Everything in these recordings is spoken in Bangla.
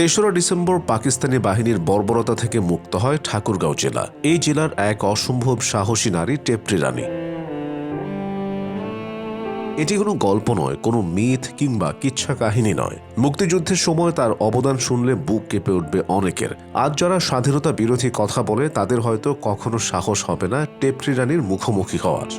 তেসরা ডিসেম্বর পাকিস্তানি বাহিনীর বর্বরতা থেকে মুক্ত হয় ঠাকুরগাঁও জেলা। এই জেলার এক অসম্ভব সাহসী নারী টেপ্রি রানী। এটি কোনো গল্প নয়, কোনো মিথ কিংবা কিচ্ছা কাহিনী নয়। মুক্তিযুদ্ধের সময় তার অবদান শুনলে বুক কেঁপে উঠবে অনেকের। আজ যারা স্বাধীনতা বিরোধী কথা বলে, তাদের হয়তো কখনো সাহস হবে না টেপ্রি রানীর মুখোমুখি হওয়ার।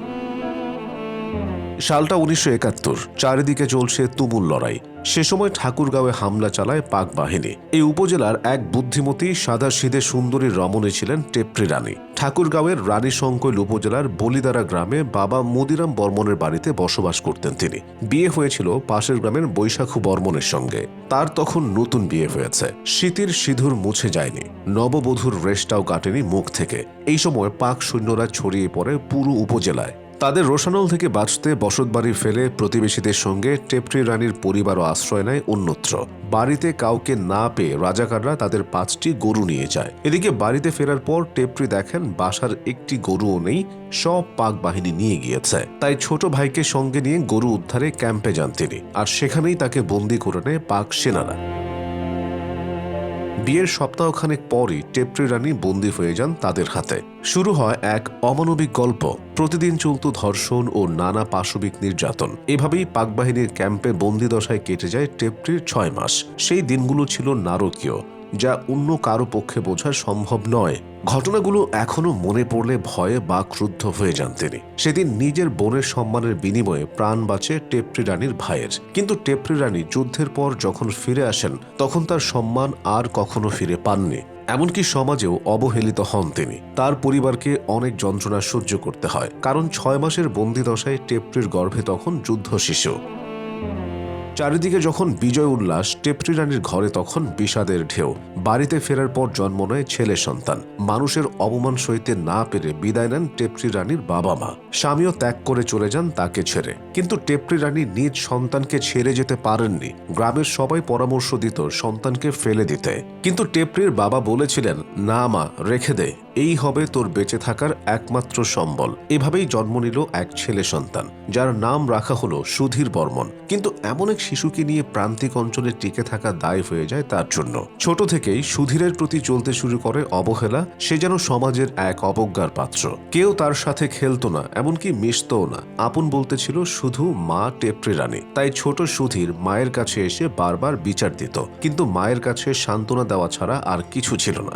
সালটা উনিশশো একাত্তর, চারিদিকে চলছে তুমুল লড়াই। সে সময় ঠাকুরগাঁওয়ে হামলা চালায় পাক বাহিনী। এই উপজেলার এক বুদ্ধিমতী সাদা সিধে সুন্দরী রমণী ছিলেন টেপ্রি রানী। ঠাকুরগাঁওয়ের রানী সংকৈল উপজেলার বলিদারা গ্রামে বাবা মুদিরাম বর্মনের বাড়িতে বসবাস করতেন তিনি। বিয়ে হয়েছিল পাশের গ্রামের বৈশাখু বর্মনের সঙ্গে। তার তখন নতুন বিয়ে হয়েছে। শীতের সিঁদুর মুছে যায়নি। নববধূর রেশটাও কাটেনি মুখ থেকে। এই সময় পাক সৈন্যরা ছড়িয়ে পড়ে পুরো উপজেলায়। তাদের রোশানল থেকে বাঁচতে বসতবাড়ি ফেলে প্রতিবেশীদের সঙ্গে টেপ্রি রানীর পরিবারও আশ্রয় নেয় অন্যত্র। বাড়িতে কাউকে না পেয়ে রাজাকাররা তাদের পাঁচটি গরু নিয়ে যায়। এদিকে বাড়িতে ফেরার পর টেপ্রি দেখেন বাসার একটি গরুও নেই, সব পাক বাহিনী নিয়ে গিয়েছে। তাই ছোট ভাইকে সঙ্গে নিয়ে গরু উদ্ধারে ক্যাম্পে যান তিনি। আর সেখানেই তাকে বন্দি করে নেয় পাক সেনারা। বিয়ের সপ্তাহখানেক পরই টেপ্রি রানী বন্দী হয়ে যান তাদের হাতে। শুরু হয় এক অমানবিক গল্প। প্রতিদিন চলত ধর্ষণ ও নানা পাশবিক নির্যাতন। এভাবেই পাকবাহিনীর ক্যাম্পে বন্দিদশায় কেটে যায় টেপ্রির ছয় মাস। সেই দিনগুলো ছিল নারকীয়। যা অন্য কারও পক্ষে বোঝা সম্ভব নয়। ঘটনাগুলো এখনও মনে পড়লে ভয়ে বা ক্রুদ্ধ হয়ে যান তিনি। সেদিন নিজের বোনের সম্মানের বিনিময়ে প্রাণ বাঁচে টেপ্রি রানীর ভাইয়ের। কিন্তু টেপ্রি রানী যুদ্ধের পর যখন ফিরে আসেন, তখন তার সম্মান আর কখনো ফিরে পাননি। এমনকি সমাজেও অবহেলিত হন তিনি। তার পরিবারকে অনেক যন্ত্রণা সহ্য করতে হয়। কারণ ছয় মাসের বন্দি দশায় টেপ্রির গর্ভে তখন যুদ্ধ শিশু চারিদিকে যখন বিজয় উল্লাস টেপ্রি রানীর ঘরে তখন বিষাদের ঢেউ। বাড়িতে ফেরার পর জন্ম নেয় ছেলে সন্তান। মানুষের অপমান সইতে না পেরে বিদায় নেন টেপ্রি রানীর বাবা মা। স্বামীও ত্যাগ করে চলে যান তাকে ছেড়ে। কিন্তু টেপ্রি রানী নিজ সন্তানকে ছেড়ে যেতে পারেননি। গ্রামের সবাই পরামর্শ দিত সন্তানকে ফেলে দিতে। কিন্তু টেপ্রির বাবা বলেছিলেন, না মা, রেখে দে। এই হবে তোর বেঁচে থাকার একমাত্র সম্বল। এভাবেই জন্ম নিল এক ছেলে সন্তান, যার নাম রাখা হলো সুধীর বর্মন। কিন্তু এমন এক শিশুকে নিয়ে প্রান্তিক অঞ্চলে টিকে থাকা দায় হয়ে যায় তার জন্য। ছোট থেকেই সুধীরের প্রতি চলতে শুরু করে অবহেলা, সে যেন সমাজের এক অবজ্ঞার পাত্র। কেউ তার সাথে খেলতো না, এমনকি মিশতও না। আপন বলতে ছিল শুধু মা টেপ্রে রানী। তাই ছোট সুধীর মায়ের কাছে এসে বারবার বিচার দিত। কিন্তু মায়ের কাছে সান্ত্বনা দেওয়া ছাড়া আর কিছু ছিল না।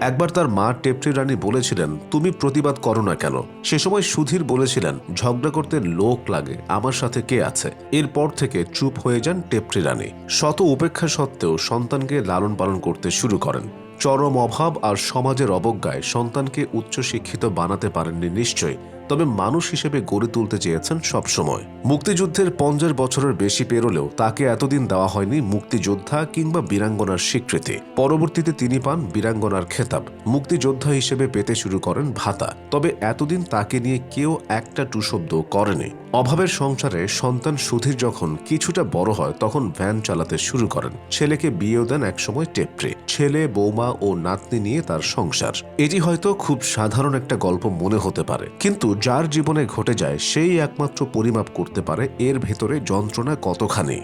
একবার তার মা টেপটি রানী বলেছিলেন, তুমি প্রতিবাদ করো না কেন? সে সময় সুধীর বলেছিলেন, ঝগড়া করতে লোক লাগে, আমার সাথে কে আছে? এরপর থেকে চুপ হয়ে যান টেপটি রানী। শত উপেক্ষা সত্ত্বেও সন্তানকে লালন পালন করতে শুরু করেন। চরম অভাব আর সমাজের অবজ্ঞায় সন্তানকে উচ্চশিক্ষিত বানাতে পারেননি নিশ্চয়ই। তবে মানুষ হিসেবে গড়ে তুলতে চেয়েছেন সবসময় মুক্তিযুদ্ধের পঞ্চাশ বছরের বেশি পেরোলেও তাকে এতদিন দেওয়া হয়নি মুক্তিযোদ্ধা কিংবা বীরাঙ্গনার স্বীকৃতি। পরবর্তীতে তিনি পান বীরাঙ্গনার খেতাব। মুক্তিযোদ্ধা হিসেবে পেতে শুরু করেন ভাতা। তবে এতদিন তাকে নিয়ে কেউ একটা টুশব্দ করেনি। অভাবের সংসারে সন্তান সুধীর যখন কিছুটা বড় হয়, তখন ভ্যান চালাতে শুরু করেন। ছেলেকে বিয়েও দেন একসময় টেপ্রে। ছেলে, বৌমা ও নাতনি নিয়ে তার সংসার। এটি হয়তো খুব সাধারণ একটা গল্প মনে হতে পারে, কিন্তু যার জীবনে ঘটে যায়, সেই একমাত্র পরিমাপ করতে পারে, এর ভেতরে যন্ত্রণা কতখানি।